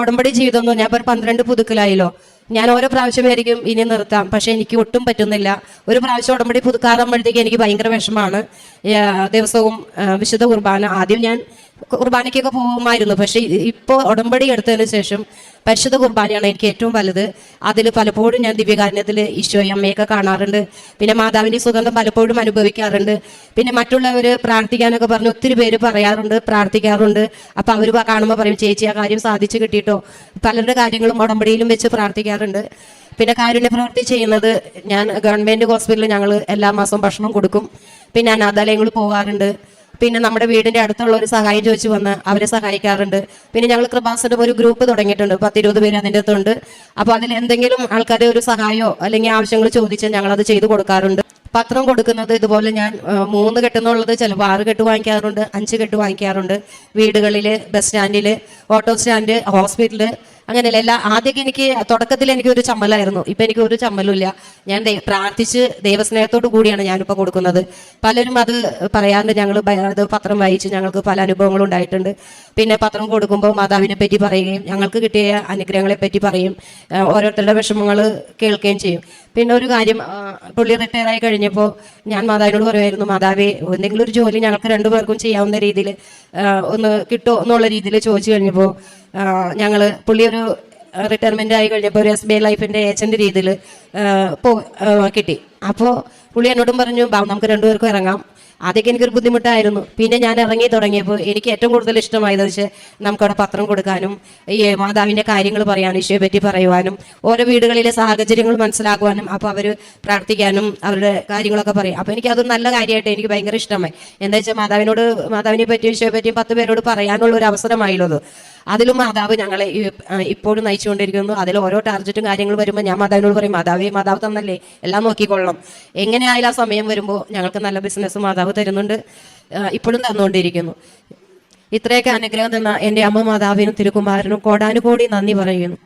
ഉടമ്പടി ജീവിതം എന്ന് പറഞ്ഞാൽ ഇപ്പൊ പന്ത്രണ്ട് പുതുക്കലായല്ലോ. ഞാൻ ഓരോ പ്രാവശ്യമായിരിക്കും ഇനി നിർത്താം. പക്ഷെ എനിക്ക് ഒട്ടും പറ്റുന്നില്ല. ഒരു പ്രാവശ്യം ഉടമ്പടി പുതുക്കാറുമ്പോഴത്തേക്ക് എനിക്ക് ഭയങ്കര വിഷമാണ് ആ, ദിവസവും വിശുദ്ധ കുർബാന. ആദ്യം ഞാൻ കുർബാനയ്ക്കൊക്കെ പോകുമായിരുന്നു. പക്ഷേ ഇപ്പോൾ ഉടമ്പടി എടുത്തതിന് ശേഷം പരിശുദ്ധ കുർബാനയാണ് എനിക്ക് ഏറ്റവും വലുത്. അതിൽ പലപ്പോഴും ഞാൻ ദിവ്യകാരണത്തിൽ ഈശോയും അമ്മയൊക്കെ കാണാറുണ്ട്. പിന്നെ മാതാവിന്റെ സുഗന്ധം പലപ്പോഴും അനുഭവിക്കാറുണ്ട്. പിന്നെ മറ്റുള്ളവർ പ്രാർത്ഥിക്കാനൊക്കെ പറഞ്ഞ് ഒത്തിരി പേര് പറയാറുണ്ട് പ്രാർത്ഥിക്കാറുണ്ട്. അപ്പം അവർ കാണുമ്പോൾ പറയും ചേച്ചി ആ കാര്യം സാധിച്ചു കിട്ടിയിട്ടോ? പലരുടെ കാര്യങ്ങളും ഉടമ്പടിയിലും വെച്ച് പ്രാർത്ഥിക്കാറുണ്ട്. പിന്നെ കാരുണ്യ പ്രവൃത്തി ചെയ്യുന്നത് ഞാൻ ഗവൺമെന്റ് ഹോസ്പിറ്റലിൽ ഞങ്ങൾ എല്ലാ മാസവും ഭക്ഷണം കൊടുക്കും. പിന്നെ അനാഥാലയങ്ങൾ പോകാറുണ്ട് പിന്നെ നമ്മുടെ വീടിന്റെ അടുത്തുള്ള ഒരു സഹായം ചോദിച്ചു വന്ന് അവരെ സഹായിക്കാറുണ്ട്. പിന്നെ ഞങ്ങൾ കൃപാസനം ഒരു ഗ്രൂപ്പ് തുടങ്ങിയിട്ടുണ്ട്. പത്തിരുപത് പേര് അതിന്റെ അകത്തുണ്ട് അപ്പോൾ അതിൽ എന്തെങ്കിലും ആൾക്കാർ ഒരു സഹായമോ അല്ലെങ്കിൽ ആവശ്യങ്ങൾ ചോദിച്ചാൽ ഞങ്ങൾ അത് ചെയ്തു കൊടുക്കാറുണ്ട്. പത്രം കൊടുക്കുന്നത് ഇതുപോലെ ഞാൻ മൂന്ന് കെട്ടെന്നുള്ളത് ചിലപ്പോൾ ആറ് കെട്ട് വാങ്ങിക്കാറുണ്ട് അഞ്ച് കെട്ട് വാങ്ങിക്കാറുണ്ട്. വീടുകളിൽ ബസ് സ്റ്റാൻഡിൽ ഓട്ടോ സ്റ്റാൻഡ് ഹോസ്പിറ്റൽ അങ്ങനെയല്ല എല്ലാ ആദ്യമൊക്കെ എനിക്ക് തുടക്കത്തിൽ എനിക്ക് ഒരു ചമ്മലായിരുന്നു. ഇപ്പൊ എനിക്ക് ഒരു ചമ്മലും ഇല്ല ഞാൻ പ്രാർത്ഥിച്ച് ദൈവസ്നേഹത്തോടു കൂടിയാണ് ഞാനിപ്പോ കൊടുക്കുന്നത്. പലരും അത് പറയാറുണ്ട് ഞങ്ങൾ അത് പത്രം വായിച്ച് ഞങ്ങൾക്ക് പല അനുഭവങ്ങളും ഉണ്ടായിട്ടുണ്ട്. പിന്നെ പത്രം കൊടുക്കുമ്പോൾ മാതാവിനെ പറ്റി പറയുകയും ഞങ്ങൾക്ക് കിട്ടിയ അനുഗ്രഹങ്ങളെ പറ്റി പറയും ഓരോരുത്തരുടെ വിഷമങ്ങൾ കേൾക്കുകയും ചെയ്യും. പിന്നെ ഒരു കാര്യം പുള്ളി റിട്ടയർ ആയി കഴിഞ്ഞപ്പോൾ ഞാൻ മാതാവിനോട് പറയുമായിരുന്നു മാതാവേ എന്തെങ്കിലും ഒരു ജോലി ഞങ്ങൾക്ക് രണ്ടുപേർക്കും ചെയ്യാവുന്ന രീതിയിൽ ഒന്ന് കിട്ടുമോ എന്നുള്ള രീതിയിൽ ചോദിച്ചു കഴിഞ്ഞപ്പോൾ ഞങ്ങൾ പുള്ളി ഒരു റിട്ടയർമെന്റ് ആയി കഴിഞ്ഞപ്പോൾ ഒരു എസ് ബി ഐ ലൈഫിന്റെ ഏജന്റ് രീതിയിൽ കിട്ടി. അപ്പോൾ പുള്ളി എന്നോടും പറഞ്ഞു നമുക്ക് രണ്ടുപേർക്കും ഇറങ്ങാം. ആദ്യമൊക്കെ എനിക്കൊരു ബുദ്ധിമുട്ടായിരുന്നു. പിന്നെ ഞാൻ ഇറങ്ങി തുടങ്ങിയപ്പോൾ എനിക്ക് ഏറ്റവും കൂടുതൽ ഇഷ്ടമായത് വെച്ചാൽ നമുക്കവിടെ പത്രം കൊടുക്കാനും ഈ മാതാവിന്റെ കാര്യങ്ങൾ പറയാനും ഈശോയെ പറ്റി പറയുവാനും ഓരോ വീടുകളിലെ സാഹചര്യങ്ങൾ മനസ്സിലാക്കുവാനും അപ്പോൾ അവർ പ്രാർത്ഥിക്കാനും അവരുടെ കാര്യങ്ങളൊക്കെ പറയും. അപ്പോൾ എനിക്കത് നല്ല കാര്യമായിട്ട് എനിക്ക് ഭയങ്കര ഇഷ്ടമായി. എന്താ വെച്ചാൽ മാതാവിനോട് മാതാവിനെ പറ്റി ഈശോയെ പറ്റി പത്ത് പേരോട് പറയാനുള്ള ഒരു അവസരമായുള്ളത്. അതിലും മാതാവ് ഞങ്ങളെ ഇപ്പോഴും നയിച്ചുകൊണ്ടിരിക്കുന്നു. അതിൽ ഓരോ ടാർജറ്റും കാര്യങ്ങൾ വരുമ്പോൾ ഞാൻ മാതാവിനോട് പറയും മാതാവേ മാതാവ് തന്നല്ലേ? എല്ലാം നോക്കിക്കൊള്ളണം. എങ്ങനെയായാലും ആ സമയം വരുമ്പോൾ ഞങ്ങൾക്ക് നല്ല ബിസിനസ് മാതാവ് തരുന്നുണ്ട്. ഇപ്പോഴും തന്നുകൊണ്ടിരിക്കുന്നു. ഇത്രയൊക്കെ അനുഗ്രഹം തന്ന എന്റെ അമ്മ മാതാവിനും തിരുകുമാരനും കോടാനുകോടി നന്ദി പറയുന്നു.